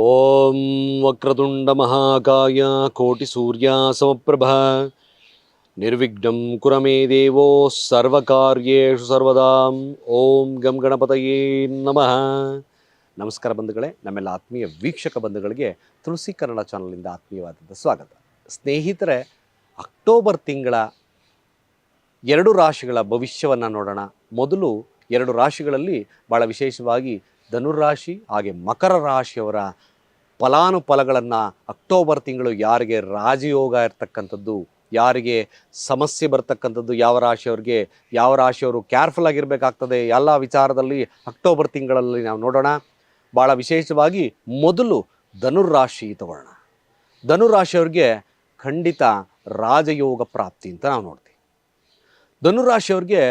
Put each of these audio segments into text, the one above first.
ಓಂ ವಕ್ರತುಂಡ ಮಹಾಕಾಯ ಕೋಟಿ ಸೂರ್ಯ ಸಮಪ್ರಭ. ನಿರ್ವಿಘ್ನಂ ಕುರಮೇ ದೇವೋ ಸರ್ವಕಾರ್ಯೇಷು ಸರ್ವದಾಂ. ಓಂ ಗಂ ಗಣಪತಯೇ ನಮಃ. ನಮಸ್ಕಾರ ಬಂಧುಗಳೇ, ನಮ್ಮೆಲ್ಲ ಆತ್ಮೀಯ ವೀಕ್ಷಕ ಬಂಧುಗಳಿಗೆ ತುಳಸಿ ಕನ್ನಡ ಚಾನಲಿಂದ ಆತ್ಮೀಯವಾದಂಥ ಸ್ವಾಗತ. ಸ್ನೇಹಿತರೆ, ಅಕ್ಟೋಬರ್ ತಿಂಗಳ ಎರಡು ರಾಶಿಗಳ ಭವಿಷ್ಯವನ್ನು ನೋಡೋಣ. ಮೊದಲು ಎರಡು ರಾಶಿಗಳಲ್ಲಿ ಭಾಳ ವಿಶೇಷವಾಗಿ ಧನುರಾಶಿ ಹಾಗೆ ಮಕರ ರಾಶಿಯವರ ಫಲಾನುಫಲಗಳನ್ನು ಅಕ್ಟೋಬರ್ ತಿಂಗಳು ಯಾರಿಗೆ ರಾಜಯೋಗ ಇರ್ತಕ್ಕಂಥದ್ದು, ಯಾರಿಗೆ ಸಮಸ್ಯೆ ಬರ್ತಕ್ಕಂಥದ್ದು, ಯಾವ ರಾಶಿಯವ್ರಿಗೆ, ಯಾವ ರಾಶಿಯವರು ಕೇರ್ಫುಲ್ ಆಗಿರಬೇಕಾಗ್ತದೆ, ಎಲ್ಲ ವಿಚಾರದಲ್ಲಿ ಅಕ್ಟೋಬರ್ ತಿಂಗಳಲ್ಲಿ ನಾವು ನೋಡೋಣ. ಭಾಳ ವಿಶೇಷವಾಗಿ ಮೊದಲು ಧನುರಾಶಿ ತಗೊಳ್ಳೋಣ ಧನುರಾಶಿಯವ್ರಿಗೆ ಖಂಡಿತ ರಾಜಯೋಗ ಪ್ರಾಪ್ತಿ ಅಂತ ನಾವು ನೋಡ್ತೀವಿ. ಧನುರಾಶಿಯವ್ರಿಗೆ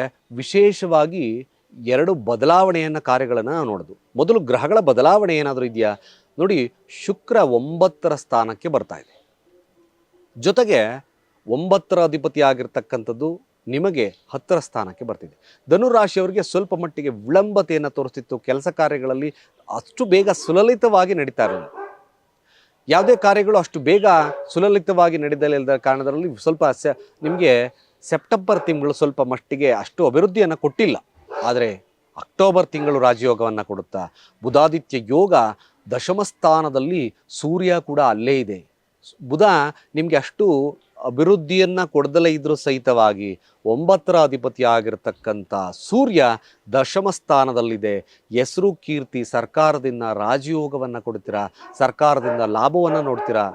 ವಿಶೇಷವಾಗಿ ಎರಡು ಬದಲಾವಣೆಯನ್ನು ಕಾರ್ಯಗಳನ್ನು ನಾವು ನೋಡೋದು. ಮೊದಲು ಗ್ರಹಗಳ ಬದಲಾವಣೆ ಏನಾದರೂ ಇದೆಯಾ? ನೋಡಿ, ಶುಕ್ರ ಒಂಬತ್ತರ ಸ್ಥಾನಕ್ಕೆ ಬರ್ತಾ ಇದೆ. ಜೊತೆಗೆ ಒಂಬತ್ತರ ಅಧಿಪತಿ ಆಗಿರ್ತಕ್ಕಂಥದ್ದು ನಿಮಗೆ ಹತ್ತರ ಸ್ಥಾನಕ್ಕೆ ಬರ್ತಿದೆ. ಧನುರಾಶಿಯವರಿಗೆ ಸ್ವಲ್ಪ ಮಟ್ಟಿಗೆ ವಿಳಂಬತೆಯನ್ನು ತೋರಿಸ್ತಿತ್ತು. ಕೆಲಸ ಕಾರ್ಯಗಳಲ್ಲಿ ಅಷ್ಟು ಬೇಗ ಸುಲಲಿತವಾಗಿ ನಡೀತಾ ಇರಲಿಲ್ಲ. ಯಾವುದೇ ಕಾರ್ಯಗಳು ಅಷ್ಟು ಬೇಗ ಸುಲಲಿತವಾಗಿ ನಡೆದಲಿಲ್ಲದ ಕಾರಣದಲ್ಲಿ ಸ್ವಲ್ಪ ನಿಮಗೆ ಸೆಪ್ಟೆಂಬರ್ ತಿಂಗಳು ಸ್ವಲ್ಪ ಮಟ್ಟಿಗೆ ಅಷ್ಟು ಅಭಿವೃದ್ಧಿಯನ್ನು ಕೊಟ್ಟಿಲ್ಲ. ಆದರೆ ಅಕ್ಟೋಬರ್ ತಿಂಗಳು ರಾಜಯೋಗವನ್ನು ಕೊಡುತ್ತಾ ಬುಧಾದಿತ್ಯ ಯೋಗ ದಶಮಸ್ಥಾನದಲ್ಲಿ ಸೂರ್ಯ ಕೂಡ ಅಲ್ಲೇ ಇದೆ. ಬುಧ ನಿಮಗೆ ಅಷ್ಟು ಅಭಿವೃದ್ಧಿಯನ್ನು ಕೊಡದಲೇ ಇದ್ರೂ ಸಹಿತವಾಗಿ ಒಂಬತ್ತರ ಅಧಿಪತಿ ಆಗಿರತಕ್ಕಂಥ ಸೂರ್ಯ ದಶಮ ಸ್ಥಾನದಲ್ಲಿದೆ. ಹೆಸರು ಕೀರ್ತಿ ಸರ್ಕಾರದಿಂದ ರಾಜಯೋಗವನ್ನು ಕೊಡ್ತೀರಾ? ಸರ್ಕಾರದಿಂದ ಲಾಭವನ್ನು ನೋಡ್ತೀರಾ?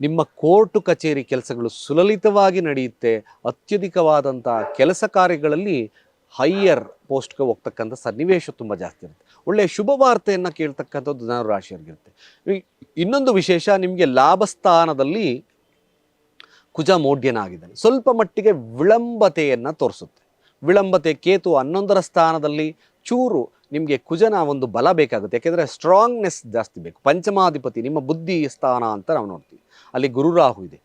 ನಿಮ್ಮ ಕೋರ್ಟು ಕಚೇರಿ ಕೆಲಸಗಳು ಸುಲಲಿತವಾಗಿ ನಡೆಯುತ್ತೆ. ಅತ್ಯಧಿಕವಾದಂಥ ಕೆಲಸ ಕಾರ್ಯಗಳಲ್ಲಿ ಹೈಯರ್ ಪೋಸ್ಟ್ಗೆ ಹೋಗ್ತಕ್ಕಂಥ ಸನ್ನಿವೇಶ ತುಂಬ ಜಾಸ್ತಿ ಇರುತ್ತೆ. ಒಳ್ಳೆಯ ಶುಭ ವಾರ್ತೆಯನ್ನು ಕೇಳ್ತಕ್ಕಂಥದ್ದು ಈ- ಇನ್ನೊಂದು ವಿಶೇಷ, ನಿಮಗೆ ಲಾಭ ಸ್ಥಾನದಲ್ಲಿ ಕುಜ ಮೋಢ್ಯನಾಗಿದ್ದಾನೆ ಸ್ವಲ್ಪ ಮಟ್ಟಿಗೆ ವಿಳಂಬತೆಯನ್ನು ತೋರಿಸುತ್ತೆ. ವಿಳಂಬತೆ ಕೇತು ಹನ್ನೊಂದರ ಸ್ಥಾನದಲ್ಲಿ ಚೂರು ನಿಮಗೆ ಕುಜನ ಒಂದು ಬಲ ಬೇಕಾಗುತ್ತೆ. ಯಾಕೆಂದರೆ ಸ್ಟ್ರಾಂಗ್ನೆಸ್ ಜಾಸ್ತಿ ಬೇಕು. ಪಂಚಮಾಧಿಪತಿ, ನಿಮ್ಮ ಬುದ್ಧಿ ಸ್ಥಾನ ಅಂತ ನಾವು ನೋಡ್ತೀವಿ. ಅಲ್ಲಿ ಗುರುರಾಹು ಇದೆ.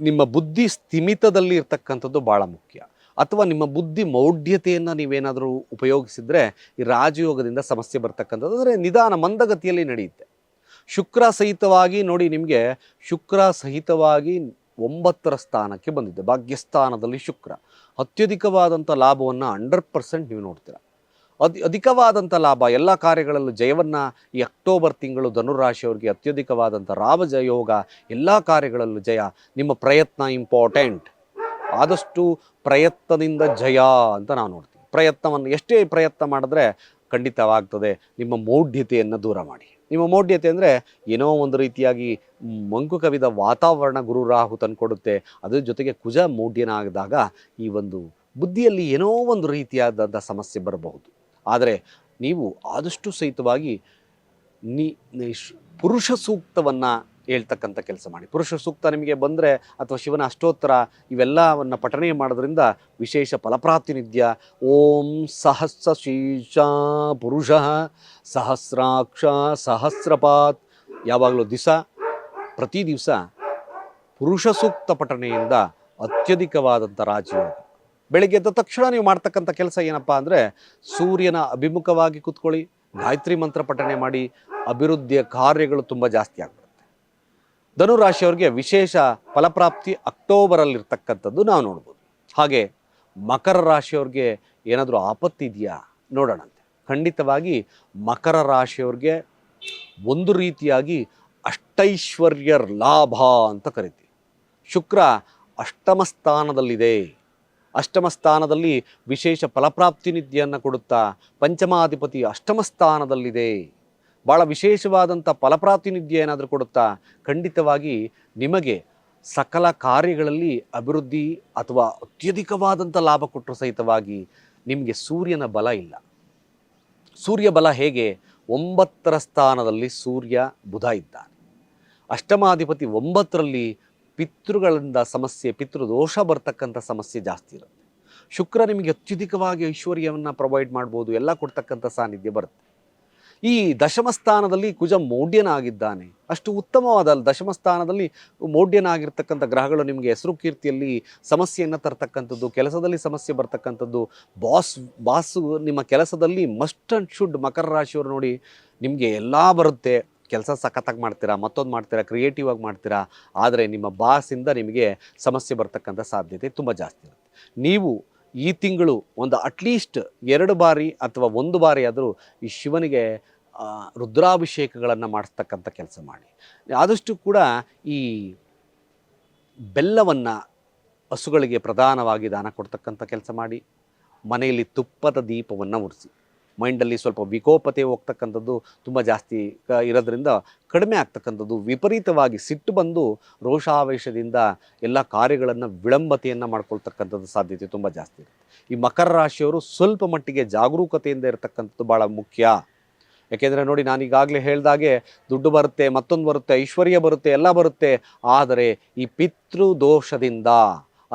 ನಿಮ್ಮ ಬುದ್ಧಿ ಸ್ಥಿಮಿತದಲ್ಲಿ ಇರ್ತಕ್ಕಂಥದ್ದು ಭಾಳ ಮುಖ್ಯ. ಅಥವಾ ನಿಮ್ಮ ಬುದ್ಧಿ ಮೌಢ್ಯತೆಯನ್ನು ನೀವೇನಾದರೂ ಉಪಯೋಗಿಸಿದರೆ ಈ ರಾಜಯೋಗದಿಂದ ಸಮಸ್ಯೆ ಬರ್ತಕ್ಕಂಥದ್ದು. ಅಂದರೆ ನಿಧಾನ ಮಂದಗತಿಯಲ್ಲಿ ನಡೆಯುತ್ತೆ. ಶುಕ್ರ ಸಹಿತವಾಗಿ ನೋಡಿ ನಿಮಗೆ ಶುಕ್ರ ಸಹಿತವಾಗಿ ಒಂಬತ್ತರ ಸ್ಥಾನಕ್ಕೆ ಬಂದಿದೆ. ಭಾಗ್ಯಸ್ಥಾನದಲ್ಲಿ ಶುಕ್ರ. ಅತ್ಯಧಿಕವಾದಂಥ ಲಾಭವನ್ನು ಹಂಡ್ರೆಡ್ ಪರ್ಸೆಂಟ್ ನೀವು ನೋಡ್ತೀರ. ಅಧಿ ಅಧಿಕವಾದಂಥ ಲಾಭ, ಎಲ್ಲ ಕಾರ್ಯಗಳಲ್ಲೂ ಜಯವನ್ನು ಈ ಅಕ್ಟೋಬರ್ ತಿಂಗಳು ಧನುರಾಶಿಯವರಿಗೆ ಅತ್ಯಧಿಕವಾದಂಥ ರಾಮಜಯೋಗ ಎಲ್ಲ ಕಾರ್ಯಗಳಲ್ಲೂ ಜಯ, ನಿಮ್ಮ ಪ್ರಯತ್ನ ಇಂಪಾರ್ಟೆಂಟ್ ಆದಷ್ಟು ಪ್ರಯತ್ನದಿಂದ ಜಯ ಅಂತ ನಾವು ನೋಡ್ತೀವಿ. ಪ್ರಯತ್ನವನ್ನು ಎಷ್ಟೇ ಪ್ರಯತ್ನ ಮಾಡಿದ್ರೆ ಖಂಡಿತವಾಗ್ತದೆ ನಿಮ್ಮ ಮೌಢ್ಯತೆಯನ್ನು ದೂರ ಮಾಡಿ. ನಿಮ್ಮ ಮೌಢ್ಯತೆ ಅಂದರೆ ಏನೋ ಒಂದು ರೀತಿಯಾಗಿ ಮಂಕು ಕವಿದ ವಾತಾವರಣ ಗುರು ರಾಹು ತಂದುಕೊಡುತ್ತೆ. ಅದ್ರ ಜೊತೆಗೆ ಕುಜ ಮೌಢ್ಯನಾಗಿದಾಗ ಈ ಒಂದು ಬುದ್ಧಿಯಲ್ಲಿ ಏನೋ ಒಂದು ರೀತಿಯಾದಂಥ ಸಮಸ್ಯೆ ಬರಬಹುದು. ಆದರೆ ನೀವು ಆದಷ್ಟು ಸಹಿತವಾಗಿ ನೀ ಪುರುಷ ಸೂಕ್ತವನ್ನು ಹೇಳ್ತಕ್ಕಂಥ ಕೆಲಸ ಮಾಡಿ. ಪುರುಷ ಸೂಕ್ತ ನಿಮಗೆ ಬಂದರೆ ಅಥವಾ ಶಿವನ ಅಷ್ಟೋತ್ತರ ಇವೆಲ್ಲವನ್ನು ಪಠನೆ ಮಾಡೋದ್ರಿಂದ ವಿಶೇಷ ಫಲಪ್ರಾತಿನಿಧ್ಯ ಓಂ ಸಹಸ್ರ ಶೀರ್ಷ ಪುರುಷ ಸಹಸ್ರಾಕ್ಷ ಸಹಸ್ರಪಾತ್. ಯಾವಾಗಲೂ ದಿವಸ ಪ್ರತಿ ದಿವಸ ಪುರುಷ ಸೂಕ್ತ ಪಠಣೆಯಿಂದ ಅತ್ಯಧಿಕವಾದಂಥ ರಾಜಯೋಗ ಬೆಳಗ್ಗೆ ಎದ್ದ ತಕ್ಷಣ ನೀವು ಮಾಡ್ತಕ್ಕಂಥ ಕೆಲಸ ಏನಪ್ಪ ಅಂದರೆ ಸೂರ್ಯನ ಅಭಿಮುಖವಾಗಿ ಕೂತ್ಕೊಳ್ಳಿ, ಗಾಯತ್ರಿ ಮಂತ್ರ ಪಠಣೆ ಮಾಡಿ, ಅಭಿವೃದ್ಧಿಯ ಕಾರ್ಯಗಳು ತುಂಬ ಜಾಸ್ತಿ ಆಗ್ಬಿಡುತ್ತೆ ಧನುರಾಶಿಯವ್ರಿಗೆ ವಿಶೇಷ ಫಲಪ್ರಾಪ್ತಿ ಅಕ್ಟೋಬರಲ್ಲಿರ್ತಕ್ಕಂಥದ್ದು ನಾವು ನೋಡ್ಬೋದು. ಹಾಗೆ ಮಕರ ರಾಶಿಯವ್ರಿಗೆ ಏನಾದರೂ ಆಪತ್ತು ಇದೆಯಾ? ನೋಡೋಣಂತೆ. ಖಂಡಿತವಾಗಿ ಮಕರ ರಾಶಿಯವ್ರಿಗೆ ಒಂದು ರೀತಿಯಾಗಿ ಅಷ್ಟೈಶ್ವರ್ಯ ಲಾಭ ಅಂತ ಕರಿತೀವಿ. ಶುಕ್ರ ಅಷ್ಟಮ ಸ್ಥಾನದಲ್ಲಿದೆ. ಅಷ್ಟಮ ಸ್ಥಾನದಲ್ಲಿ ವಿಶೇಷ ಫಲಪ್ರಾಪ್ತಿ ನಿಧಿಯನ್ನು ಕೊಡುತ್ತಾ ಪಂಚಮಾಧಿಪತಿ ಅಷ್ಟಮ ಸ್ಥಾನದಲ್ಲಿದೆ. ಭಾಳ ವಿಶೇಷವಾದಂಥ ಫಲಪ್ರಾತಿನಿಧ್ಯ ಏನಾದರೂ ಕೊಡುತ್ತಾ? ಖಂಡಿತವಾಗಿ ನಿಮಗೆ ಸಕಲ ಕಾರ್ಯಗಳಲ್ಲಿ ಅಭಿವೃದ್ಧಿ ಅಥವಾ ಅತ್ಯಧಿಕವಾದಂಥ ಲಾಭ ಕೊಟ್ಟರು ಸಹಿತವಾಗಿ ನಿಮಗೆ ಸೂರ್ಯನ ಬಲ ಇಲ್ಲ. ಸೂರ್ಯ ಬಲ ಹೇಗೆ? ಒಂಬತ್ತರ ಸ್ಥಾನದಲ್ಲಿ ಸೂರ್ಯ ಬುಧ ಇದ್ದಾನೆ ಅಷ್ಟಮಾಧಿಪತಿ ಒಂಬತ್ತರಲ್ಲಿ ಪಿತೃಗಳಿಂದ ಸಮಸ್ಯೆ, ಪಿತೃದೋಷ ಬರ್ತಕ್ಕಂಥ ಸಮಸ್ಯೆ ಜಾಸ್ತಿ ಇರುತ್ತೆ. ಶುಕ್ರ ನಿಮಗೆ ಅತ್ಯಧಿಕವಾಗಿ ಐಶ್ವರ್ಯವನ್ನು ಪ್ರೊವೈಡ್ ಮಾಡ್ಬೋದು, ಎಲ್ಲ ಕೊಡ್ತಕ್ಕಂಥ ಸಾನ್ನಿಧ್ಯ ಬರುತ್ತೆ. ಈ ದಶಮ ಸ್ಥಾನದಲ್ಲಿ ಕುಜ ಮೌಢ್ಯನಾಗಿದ್ದಾನೆ. ಅಷ್ಟು ಉತ್ತಮವಾದ ದಶಮ ಸ್ಥಾನದಲ್ಲಿ ಮೌಢ್ಯನಾಗಿರ್ತಕ್ಕಂಥ ಗ್ರಹಗಳು ನಿಮಗೆ ಹೆಸರು ಕೀರ್ತಿಯಲ್ಲಿ ಸಮಸ್ಯೆಯನ್ನು ತರ್ತಕ್ಕಂಥದ್ದು, ಕೆಲಸದಲ್ಲಿ ಸಮಸ್ಯೆ ಬರ್ತಕ್ಕಂಥದ್ದು. ಬಾಸ್, ಬಾಸು ನಿಮ್ಮ ಕೆಲಸದಲ್ಲಿ ಮಸ್ಟ್ ಅಂಡ್ ಶುಡ್ ಮಕರ ರಾಶಿಯವರು ನೋಡಿ ನಿಮಗೆ ಎಲ್ಲ ಬರುತ್ತೆ. ಕೆಲಸ ಸಖತ್ತಾಗಿ ಮಾಡ್ತೀರಾ, ಮತ್ತೊಂದು ಮಾಡ್ತೀರಾ ಕ್ರಿಯೇಟಿವ್ ಆಗಿ ಮಾಡ್ತೀರಾ, ಆದರೆ ನಿಮ್ಮ ಬಾಸಿಂದ ನಿಮಗೆ ಸಮಸ್ಯೆ ಬರ್ತಕ್ಕಂಥ ಸಾಧ್ಯತೆ ತುಂಬ ಜಾಸ್ತಿ ಇರುತ್ತೆ. ನೀವು ಈ ತಿಂಗಳು ಒಂದು ಅಟ್ಲೀಸ್ಟ್ ಎರಡು ಬಾರಿ ಅಥವಾ ಒಂದು ಬಾರಿ ಆದರೂ ಈ ಶಿವನಿಗೆ ರುದ್ರಾಭಿಷೇಕಗಳನ್ನು ಮಾಡಿಸ್ತಕ್ಕಂಥ ಕೆಲಸ ಮಾಡಿ. ಆದಷ್ಟು ಕೂಡ ಈ ಬೆಲ್ಲವನ್ನು ಹಸುಗಳಿಗೆ ಪ್ರಧಾನವಾಗಿ ದಾನ ಕೊಡ್ತಕ್ಕಂಥ ಕೆಲಸ ಮಾಡಿ. ಮನೆಯಲ್ಲಿ ತುಪ್ಪದ ದೀಪವನ್ನು ಉರಿಸಿ. ಮೈಂಡಲ್ಲಿ ಸ್ವಲ್ಪ ವಿಕೋಪತೆ ಹೋಗ್ತಕ್ಕಂಥದ್ದು ತುಂಬ ಜಾಸ್ತಿ ಇರೋದ್ರಿಂದ ಕಡಿಮೆ ಆಗ್ತಕ್ಕಂಥದ್ದು ವಿಪರೀತವಾಗಿ ಸಿಟ್ಟು ಬಂದು ರೋಷಾವೇಶದಿಂದ ಎಲ್ಲ ಕಾರ್ಯಗಳನ್ನು ವಿಳಂಬತೆಯನ್ನು ಮಾಡ್ಕೊಳ್ತಕ್ಕಂಥದ್ದು ಸಾಧ್ಯತೆ ತುಂಬ ಜಾಸ್ತಿ ಇರುತ್ತೆ. ಈ ಮಕರ ರಾಶಿಯವರು ಸ್ವಲ್ಪ ಮಟ್ಟಿಗೆ ಜಾಗರೂಕತೆಯಿಂದ ಇರತಕ್ಕಂಥದ್ದು ಭಾಳ ಮುಖ್ಯ. ಯಾಕೆಂದರೆ ನೋಡಿ ನಾನು ಈಗಾಗಲೇ ಹೇಳಿದಾಗೆ ದುಡ್ಡು ಬರುತ್ತೆ, ಮತ್ತೊಂದು ಬರುತ್ತೆ, ಐಶ್ವರ್ಯ ಬರುತ್ತೆ, ಎಲ್ಲ ಬರುತ್ತೆ, ಆದರೆ ಈ ಪಿತೃ ದೋಷದಿಂದ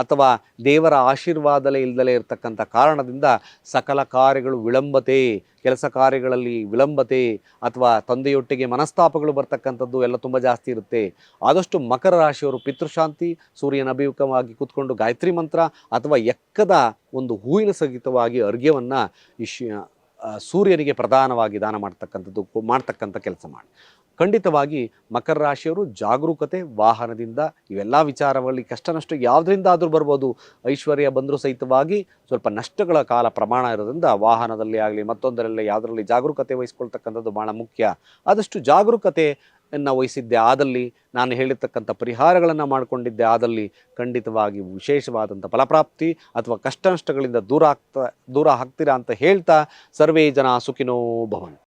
ಅಥವಾ ದೇವರ ಆಶೀರ್ವಾದಲೇ ಇಲ್ಲದಲೇ ಇರತಕ್ಕಂಥ ಕಾರಣದಿಂದ ಸಕಲ ಕಾರ್ಯಗಳು ವಿಳಂಬತೆ, ಕೆಲಸ ಕಾರ್ಯಗಳಲ್ಲಿ ವಿಳಂಬತೆ ಅಥವಾ ತಂದೆಯೊಟ್ಟಿಗೆ ಮನಸ್ತಾಪಗಳು ಬರ್ತಕ್ಕಂಥದ್ದು ಎಲ್ಲ ತುಂಬ ಜಾಸ್ತಿ ಇರುತ್ತೆ. ಆದಷ್ಟು ಮಕರ ರಾಶಿಯವರು ಪಿತೃಶಾಂತಿ, ಸೂರ್ಯನ ಅಭಿಮುಖವಾಗಿ ಕೂತ್ಕೊಂಡು ಗಾಯತ್ರಿ ಮಂತ್ರ ಅಥವಾ ಎಕ್ಕದ ಒಂದು ಹೂವಿನ ಸಹಿತವಾಗಿ ಅರ್ಘ್ಯವನ್ನು ಇಶ್ ಸೂರ್ಯನಿಗೆ ಪ್ರಧಾನವಾಗಿ ದಾನ ಮಾಡ್ತಕ್ಕಂಥದ್ದು, ಮಾಡ್ತಕ್ಕಂಥ ಕೆಲಸ ಮಾಡಿ. ಖಂಡಿತವಾಗಿ ಮಕರ ರಾಶಿಯವರು ಜಾಗರೂಕತೆ, ವಾಹನದಿಂದ ಇವೆಲ್ಲ ವಿಚಾರಗಳಲ್ಲಿ ಕಷ್ಟ ನಷ್ಟ ಯಾವುದರಿಂದ ಆದರೂ ಬರ್ಬೋದು. ಐಶ್ವರ್ಯ ಬಂದರೂ ಸಹಿತವಾಗಿ ಸ್ವಲ್ಪ ನಷ್ಟಗಳ ಕಾಲ ಪ್ರಮಾಣ ಇರೋದ್ರಿಂದ ವಾಹನದಲ್ಲಿ ಆಗಲಿ ಮತ್ತೊಂದರಲ್ಲಿ ಯಾವುದರಲ್ಲಿ ಜಾಗರೂಕತೆ ವಹಿಸ್ಕೊಳ್ತಕ್ಕಂಥದ್ದು ಭಾಳ ಮುಖ್ಯ. ಆದಷ್ಟು ಜಾಗರೂಕತೆ ನ್ನು ವಹಿಸಿದ್ದೆ ಆದಲ್ಲಿ, ನಾನು ಹೇಳಿರ್ತಕ್ಕಂಥ ಪರಿಹಾರಗಳನ್ನು ಮಾಡಿಕೊಂಡಿದ್ದೆ ಆದಲ್ಲಿ ಖಂಡಿತವಾಗಿ ವಿಶೇಷವಾದಂಥ ಫಲಪ್ರಾಪ್ತಿ ಅಥವಾ ಕಷ್ಟ ನಷ್ಟಗಳಿಂದ ದೂರ ಆಗ್ತಾ, ದೂರ ಹಾಕ್ತೀರಾ ಅಂತ ಹೇಳ್ತಾ ಸರ್ವೇ ಜನ ಸುಖಿನೋ ಭವಂತು.